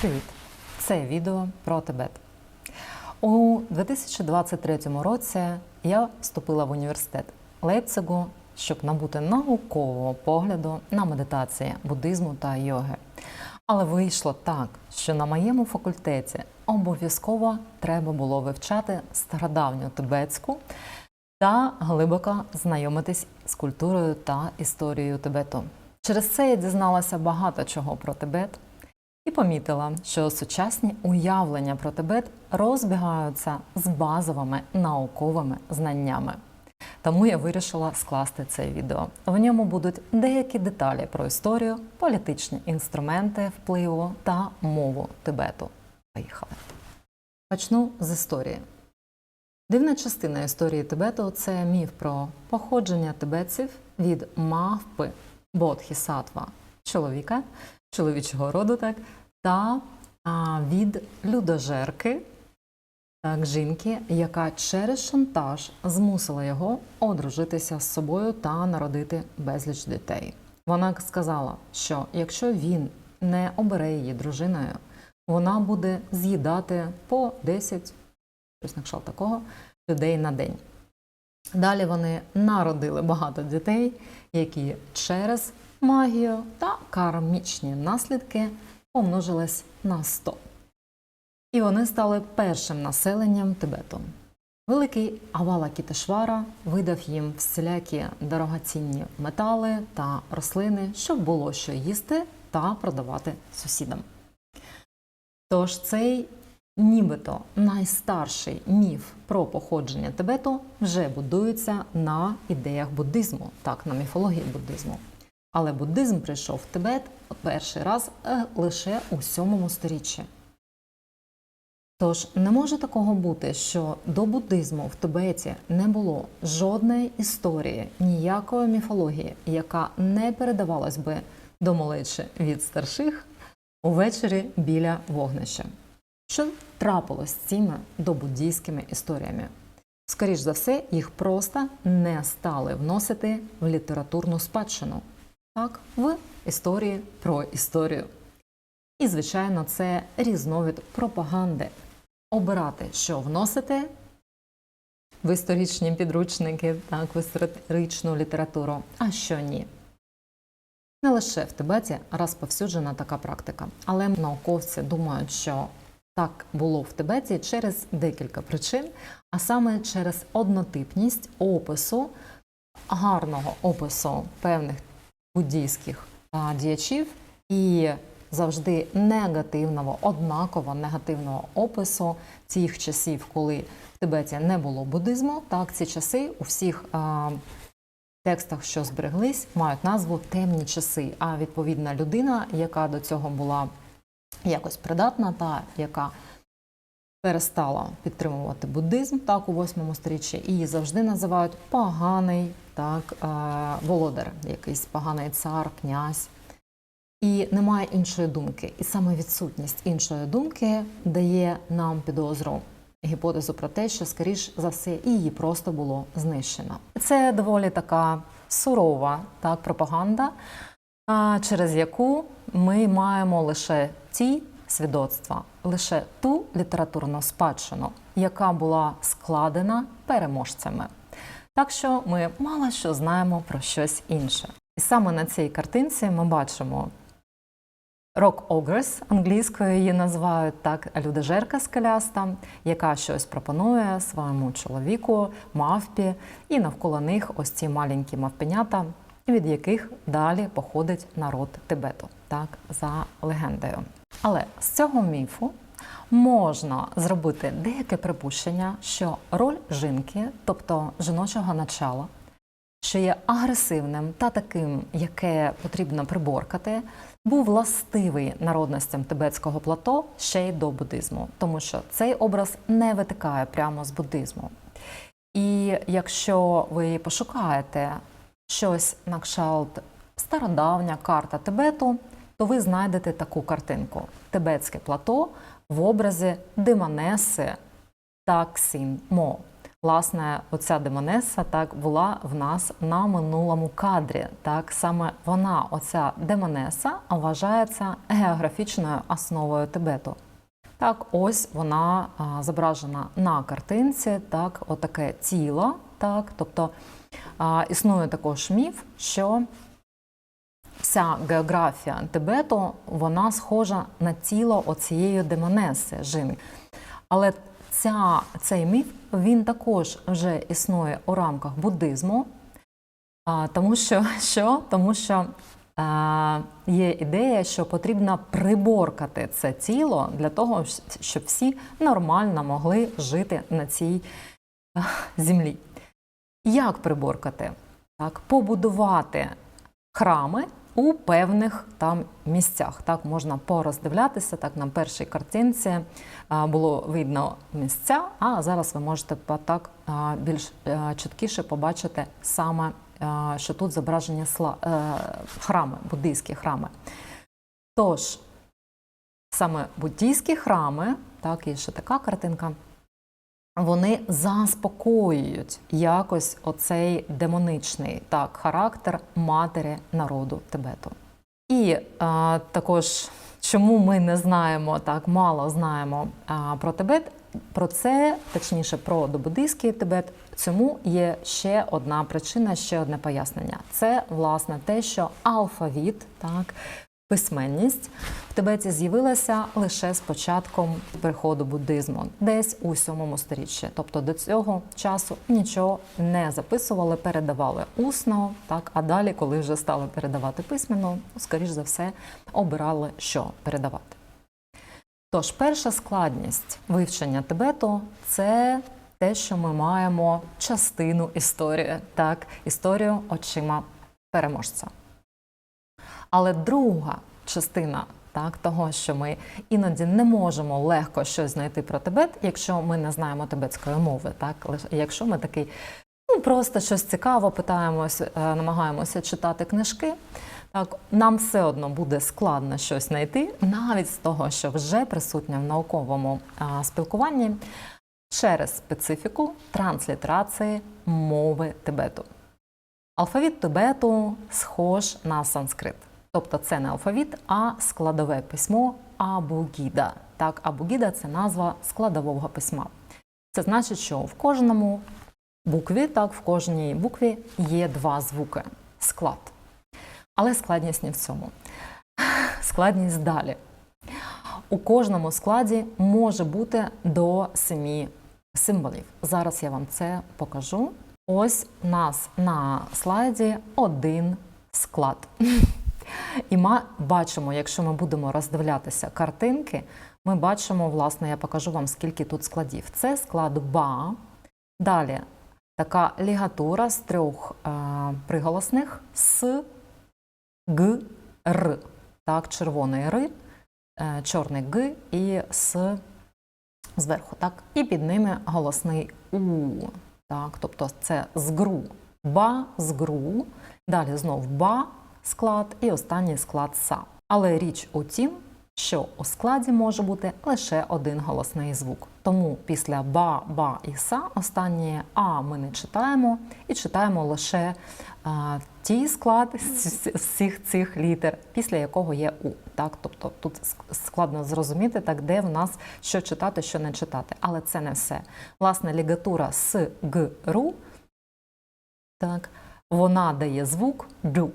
Привіт! Це відео про Тибет. У 2023 році я вступила в університет Лейпцигу, щоб набути наукового погляду на медитації, буддизму та йоги. Але вийшло так, що на моєму факультеті обов'язково треба було вивчати стародавню тибетську та глибоко знайомитись з культурою та історією Тибету. Через це я дізналася багато чого про Тибет і помітила, що сучасні уявлення про Тибет розбігаються з базовими науковими знаннями. Тому я вирішила скласти це відео. В ньому будуть деякі деталі про історію, політичні інструменти впливу та мову Тибету. Поїхали. Почну з історії. Дивна частина історії Тибету це міф про походження тибетців від мавпи Бодхісатва чоловіка, чоловічого роду, так, та від людожерки, так, жінки, яка через шантаж змусила його одружитися з собою та народити безліч дітей. Вона сказала, що якщо він не обере її дружиною, вона буде з'їдати по 10, щось на такого, людей на день. Далі вони народили багато дітей, які через магію та кармічні наслідки помножились на 100. І вони стали першим населенням Тибету. Великий Авала Кітешвара видав їм всілякі дорогоцінні метали та рослини, щоб було що їсти та продавати сусідам. Тож цей нібито найстарший міф про походження Тибету вже будується на ідеях буддизму, так, на міфології буддизму. Але буддизм прийшов в Тибет перший раз е, лише у 7 сторіччі. Тож не може такого бути, що до буддизму в Тибеті не було жодної історії, ніякої міфології, яка не передавалась би до малечі від старших увечері біля вогнища. Що трапилось з цими добуддійськими історіями? Скоріш за все, їх просто не стали вносити в літературну спадщину, так, в історії про історію. І, звичайно, це різновид пропаганди. Обирати, що вносити в історичні підручники, так, в історичну літературу, а що ні. Не лише в Тибеті розповсюджена така практика, але науковці думають, що так було в Тибеті через декілька причин, а саме через однотипність опису, гарного опису певних буддійських діячів і завжди негативного, однаково негативного опису цих часів, коли в Тибеті не було буддизму. Так, ці часи у всіх текстах, що збереглись, мають назву темні часи. А відповідна людина, яка до цього була якось придатна, та яка перестала підтримувати буддизм так у восьмому сторіччі, її завжди називають поганий так, е, володар, якийсь поганий цар, князь. І немає іншої думки. І саме відсутність іншої думки дає нам підозру гіпотезу про те, що, скоріш за все, її просто було знищено. Це доволі така сурова так, пропаганда, через яку ми маємо лише ті свідоцтва, лише ту літературну спадщину, яка була складена переможцями. Так що ми мало що знаємо про щось інше. І саме на цій картинці ми бачимо Rock Ogress, англійською її називають так, людожерка скеляста, яка щось пропонує своєму чоловіку, мавпі, і навколо них ось ці маленькі мавпенята, від яких далі походить народ Тибету, так, за легендою. Але з цього міфу можна зробити деяке припущення, що роль жінки, тобто жіночого начала, що є агресивним та таким, яке потрібно приборкати, був властивий народностям тибетського плато ще й до буддизму, тому що цей образ не витикає прямо з буддизму. І якщо ви пошукаєте щось на кшталт стародавня карта Тибету, то ви знайдете таку картинку: Тибетське плато в образі Диманеси Таксін Мо. власне, оця демонеса так була в нас на минулому кадрі. Так саме вона, оця демонеса, вважається географічною основою Тибету. Так, ось вона а, зображена на картинці, так, отаке тіло. Так, тобто існує також міф, що вся географія Тибету вона схожа на тіло оцієї демонеси Жин. Але ця, цей міф він також вже існує у рамках буддизму, тому що, що? Тому що є ідея, що потрібно приборкати це тіло для того, щоб всі нормально могли жити на цій землі. Як приборкати? Так, побудувати храми у певних там місцях. Так можна пороздивлятися. Так на першій картинці було видно місця, а зараз ви можете так більш чіткіше побачити саме, що тут зображення е, храми, буддийські храми. Тож, саме буддійські храми, так, і ще така картинка. Вони заспокоюють якось оцей демоничний так, характер матері народу Тибету. І е, також, чому ми не знаємо так, мало знаємо е, про Тибет, про це, точніше, про добуддийський Тибет, цьому є ще одна причина, ще одне пояснення. Це власне те, що алфавіт, так, письменність в Тибеті з'явилася лише з початком приходу буддизму, десь у 7 сторіччі. Тобто до цього часу нічого не записували, передавали усно, так а далі, коли вже стали передавати письменно, скоріш за все обирали, що передавати. Тож, перша складність вивчення Тибету це те, що ми маємо частину історії, так, історію очима переможця. Але друга частина так, того, що ми іноді не можемо легко щось знайти про Тибет, якщо ми не знаємо тибетської мови, так якщо ми такий ну просто щось цікаво, питаємось, е, намагаємося читати книжки. Так, нам все одно буде складно щось знайти, навіть з того, що вже присутнє в науковому а, спілкуванні через специфіку транслітерації мови Тибету. Алфавіт Тибету схож на санскрит. Тобто це не алфавіт, а складове письмо Абугіда. Так, Абугіда це назва складового письма. Це значить, що в кожному букві, так, в кожній букві є два звуки склад. Але складність не в цьому. Складність далі. У кожному складі може бути до семи символів. Зараз я вам це покажу. Ось у нас на слайді один склад. І ми бачимо, якщо ми будемо роздивлятися картинки, ми бачимо, власне, я покажу вам, скільки тут складів. Це склад ба. Далі така лігатура з трьох е, приголосних с, г, р. Так, червоний р, е, чорний г і с зверху. Так, і під ними голосний у. Так, тобто це згру. Ба, згру. Далі знов ба склад і останній склад са. Але річ у тім, що у складі може бути лише один голосний звук. Тому після ба, ба і са останнє а ми не читаємо і читаємо лише а, ті склад з всіх цих літер, після якого є у. Так, тобто тут складно зрозуміти, так де в нас що читати, що не читати. Але це не все. Власне, лігатура с г ру. Так, вона дає звук дю.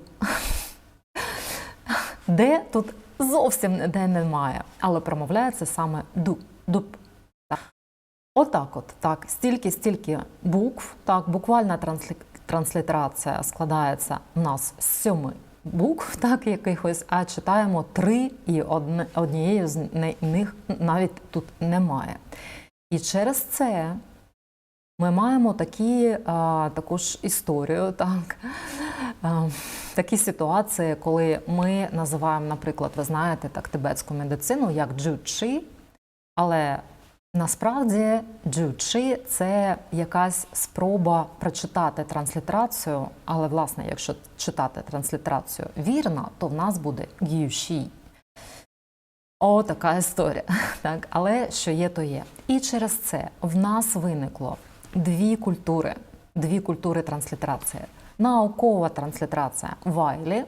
Де тут зовсім ніде немає, але промовляється саме ду, дуб. Отак, от так, стільки, стільки букв. Так, буквальна транслі... транслітерація складається у нас з сьоми букв, так, якихось, а читаємо три, і одне, однієї з них навіть тут немає. І через це ми маємо такі, а, таку ж історію, так, а, такі ситуації, коли ми називаємо, наприклад, ви знаєте, так, тибетську медицину як джучі, але насправді джучі це якась спроба прочитати транслітерацію, але, власне, якщо читати транслітерацію вірно, то в нас буде гюші. О, така історія. Так, але що є, то є. І через це в нас виникло дві культури, дві культури транслітерації. Наукова транслітерація Вайлі.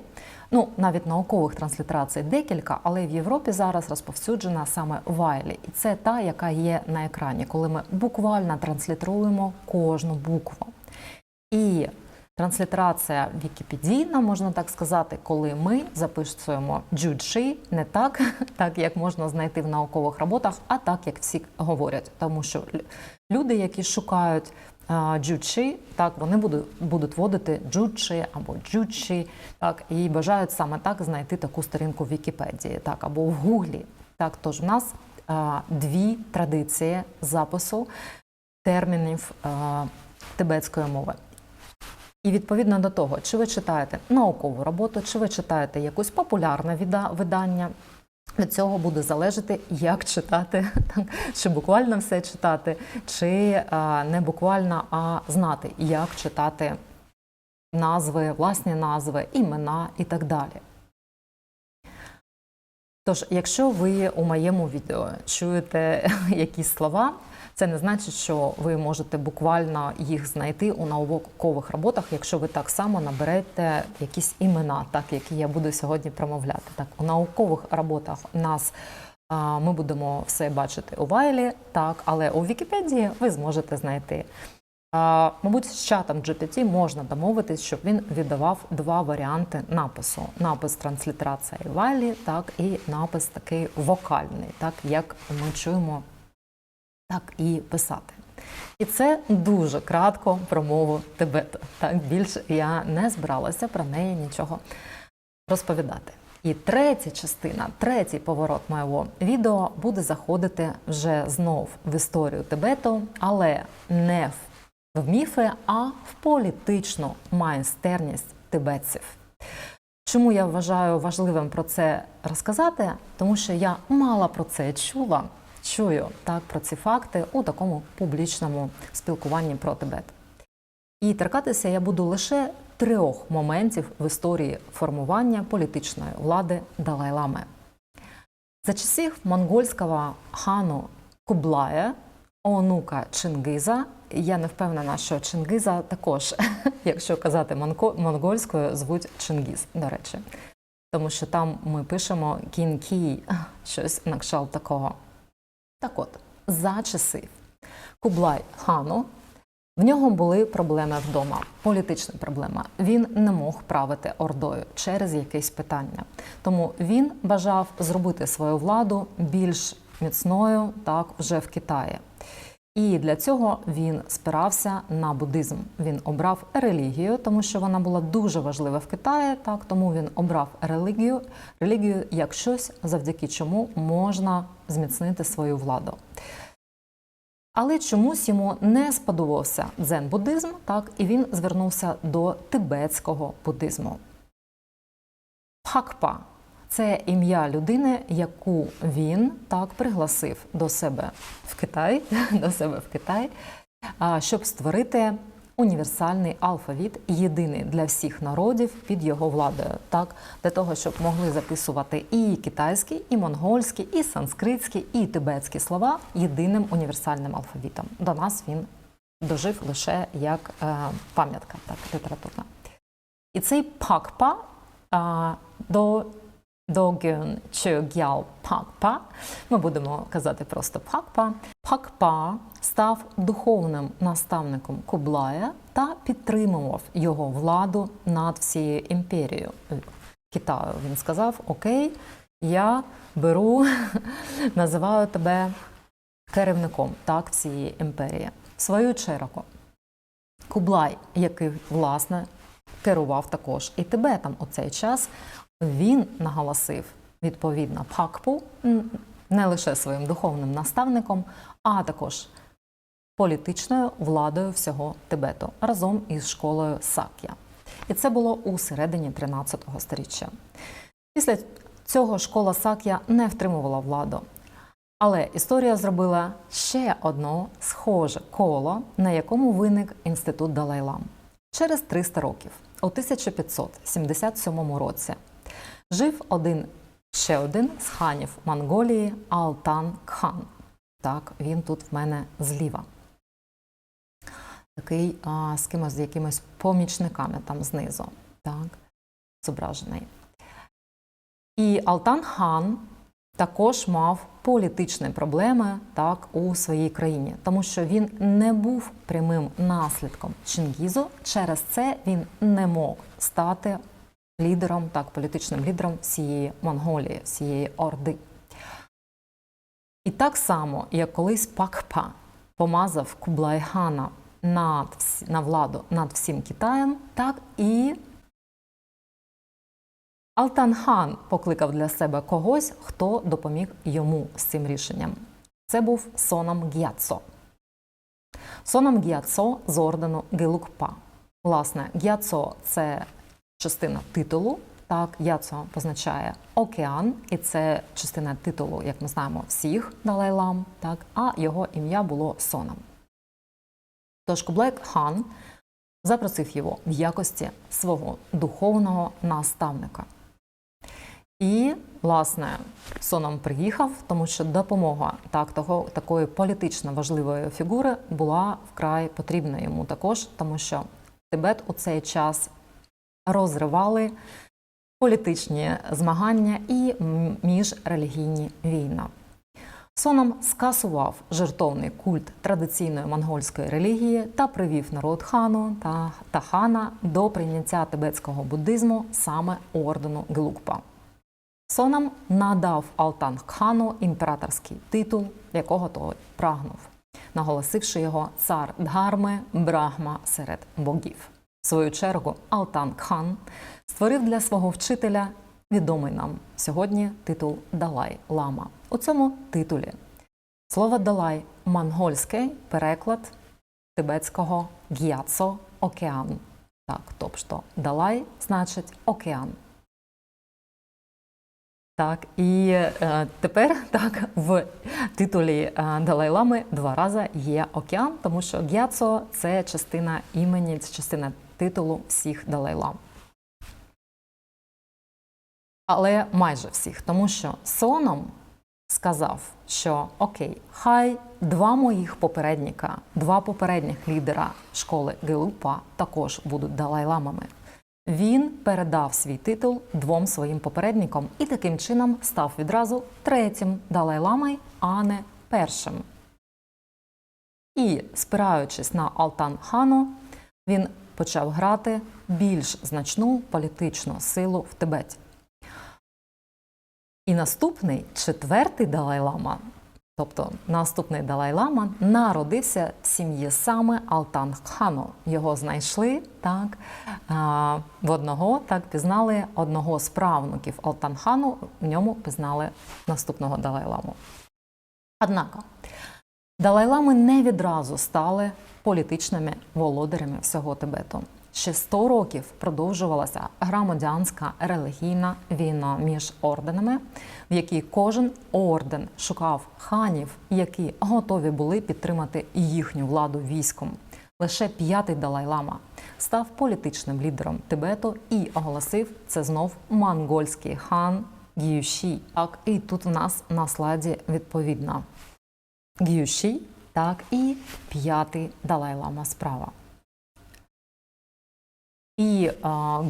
Ну, навіть наукових транслітерацій декілька, але в Європі зараз розповсюджена саме Вайлі. І це та, яка є на екрані, коли ми буквально транслітеруємо кожну букву. І транслітерація вікіпедійна, можна так сказати, коли ми записуємо джуджі не так, так як можна знайти в наукових роботах, а так, як всі говорять. Тому що люди, які шукають а, джуджі, так вони будуть, будуть вводити джуджі або джуджі, так і бажають саме так знайти таку сторінку в Вікіпедії, так або в Гуглі. Так, тож в нас а, дві традиції запису термінів а, тибетської мови. І відповідно до того, чи ви читаєте наукову роботу, чи ви читаєте якусь популярне видання, від цього буде залежати, як читати, чи буквально все читати, чи не буквально, а знати, як читати назви, власні назви, імена і так далі. Тож, якщо ви у моєму відео чуєте якісь слова, це не значить, що ви можете буквально їх знайти у наукових роботах, якщо ви так само наберете якісь імена, так які я буду сьогодні промовляти. Так, у наукових роботах нас ми будемо все бачити у Вайлі, так, але у Вікіпедії ви зможете знайти. Мабуть, з чатом GPT можна домовитись, щоб він віддавав два варіанти напису: напис транслітерація Вайлі, так і напис такий вокальний, так як ми чуємо, так і писати. І це дуже кратко про мову Тибету. Так більше я не збиралася про неї нічого розповідати. І третя частина, третій поворот моєго відео буде заходити вже знов в історію Тибету, але не в міфи, а в політичну майстерність тибетців. Чому я вважаю важливим про це розказати? Тому що я мало про це чула, чую так про ці факти у такому публічному спілкуванні про Тибет. І торкатися я буду лише трьох моментів в історії формування політичної влади Далай-Лами. За часів монгольського хану Кублая, онука Чингиза, я не впевнена, що Чингиза також, якщо казати монгольською, звуть Чингіз, до речі. Тому що там ми пишемо кінкі, щось на кшталт такого. Так от, за часи Кублай хану в нього були проблеми вдома, політична проблема. Він не мог правити ордою через якесь питання. Тому він бажав зробити свою владу більш міцною, так вже в Китаї. І для цього він спирався на буддизм. Він обрав релігію, тому що вона була дуже важлива в Китаї. Так тому він обрав релігію, релігію як щось, завдяки чому можна зміцнити свою владу. Але чомусь йому не сподобався дзен-буддизм, так і він звернувся до тибетського буддизму. Пхакпа це ім'я людини, яку він так пригласив до себе в Китай, до себе в Китай, щоб створити універсальний алфавіт, єдиний для всіх народів під його владою, так для того, щоб могли записувати і китайські, і монгольські, і санскритські, і тибетські слова єдиним універсальним алфавітом. До нас він дожив лише як е, пам'ятка, так літературна. І цей пакпа до Догюн Чогял Пакпа, ми будемо казати просто Пакпа. Пакпа став духовним наставником Кублая та підтримував його владу над всією імперією Китаю. Він сказав: Окей, я беру, називаю тебе керівником так цієї імперії. В свою чергу, Кублай, який власне керував також і Тибетом у цей час, він наголосив відповідно Пакпу не лише своїм духовним наставником, а також політичною владою всього Тибету разом із школою Сак'я. І це було у середині 13 століття. Після цього школа Сак'я не втримувала владу. Але історія зробила ще одно схоже коло, на якому виник інститут Далай-Лам. Через 300 років, у 1577 році, жив один ще один з ханів Монголії Алтан Кхан. Так, він тут в мене зліва. такий а, з кимось з якимись помічниками там знизу, так, зображений. І Алтан хан також мав політичні проблеми так у своїй країні, тому що він не був прямим наслідком Чингізу. Через це він не мог стати лідером, так, політичним лідером всієї Монголії, всієї Орди. І так само, як колись Пакпа помазав Кублайхана над, на владу над всім Китаєм, так і Алтанхан покликав для себе когось, хто допоміг йому з цим рішенням. Це був Сонам Гяцо. Сонам Гяцо з ордену Гелукпа. Власне, Гяцо це частина титулу. Так, Яцо позначає океан, і це частина титулу, як ми знаємо, всіх Далай-лам, так, а його ім'я було Сонам. Тож Кублай хан запросив його в якості свого духовного наставника. І, власне, Соном приїхав, тому що допомога так, того, такої політично важливої фігури була вкрай потрібна йому також, тому що Тибет у цей час розривали політичні змагання і міжрелігійні війни. Соном скасував жертовний культ традиційної монгольської релігії та привів народ хану та, та хана до прийняття тибетського буддизму саме ордену Гелукпа. Сонам надав Алтан хану імператорський титул, якого той прагнув, наголосивши його цар Дгарми Брахма серед богів. В свою чергу Алтан хан створив для свого вчителя відомий нам сьогодні титул Далай Лама. У цьому титулі слово Далай монгольський переклад тибетського г'яцо океан. Так, тобто Далай значить океан. Так, і е, тепер так в титулі е, Далай-Лами два рази є океан, тому що Гяцо це частина імені, це частина титулу всіх Далай-Лам. Але майже всіх, тому що Соном сказав, що окей, хай два моїх попередника, два попередніх лідера школи Гелупа також будуть Далай-Ламами. Він передав свій титул двом своїм попередникам і таким чином став відразу третім Далай-ламою, а не першим. І, спираючись на Алтан Хану, він почав грати більш значну політичну силу в Тибеті. І наступний четвертий Далай-лама, тобто наступний Далай-лама, народився в сім'ї саме Алтан Хану. Його знайшли так в одного, так пізнали одного з правнуків Алтан Хану, в ньому пізнали наступного Далай-ламу. Однак Далай-лами не відразу стали політичними володарями всього Тибету. Ще 100 років продовжувалася громадянська релігійна війна між орденами, в якій кожен орден шукав ханів, які готові були підтримати їхню владу військом. Лише п'ятий Далай-лама став політичним лідером Тибету і оголосив це знов монгольський хан Гюші. Так, і тут в нас на слайді відповідно Гюші, так і п'ятий Далай-лама справа. І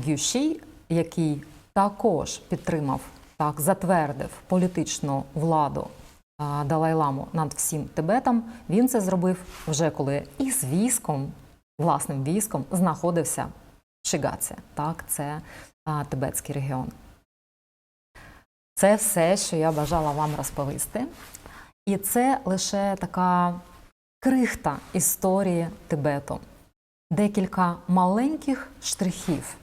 Гюші, який також підтримав, так затвердив політичну владу Далай-ламу над всім Тибетом, він це зробив вже коли із військом, власним військом, знаходився в Шигаці. Так, це Тибетський регіон. Це все, що я бажала вам розповісти. І це лише така крихта історії Тибету декілька маленьких штрихів,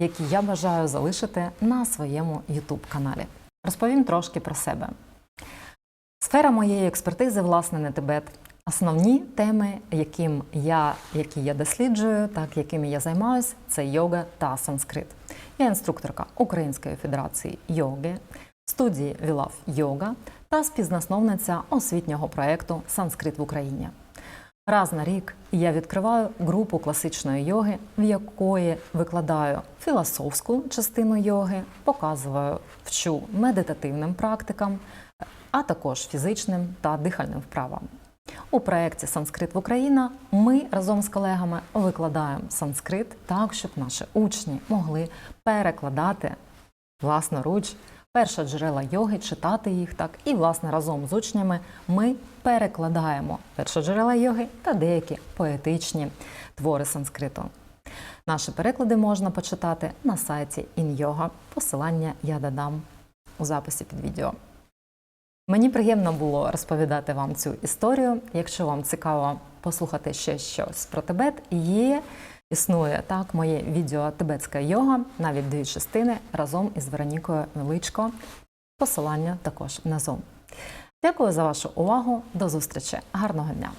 які я бажаю залишити на своєму youtube каналі. Розповім трошки про себе. Сфера моєї експертизи, власне, не Тибет. Основні теми, яким я, які я досліджую, так якими я займаюся, це йога та санскрит. Я інструкторка Української федерації йоги, студії Вілав Йога та співзасновниця освітнього проєкту Санскрит в Україні. Раз на рік я відкриваю групу класичної йоги, в якої викладаю філософську частину йоги, показую, вчу медитативним практикам, а також фізичним та дихальним вправам. У проєкті Санскрит в Україна ми разом з колегами викладаємо санскрит так, щоб наші учні могли перекладати власноруч перші джерела йоги, читати їх так. І, власне, разом з учнями ми перекладаємо перші джерела йоги та деякі поетичні твори санскриту. Наші переклади можна почитати на сайті InYoga. Посилання я додам у записі під відео. Мені приємно було розповідати вам цю історію. Якщо вам цікаво послухати ще щось про Тибет, є існує так моє відео Тибетська йога, навіть дві частини разом із Веронікою Величко. Посилання також на Zoom. Дякую за вашу увагу. До зустрічі. Гарного дня!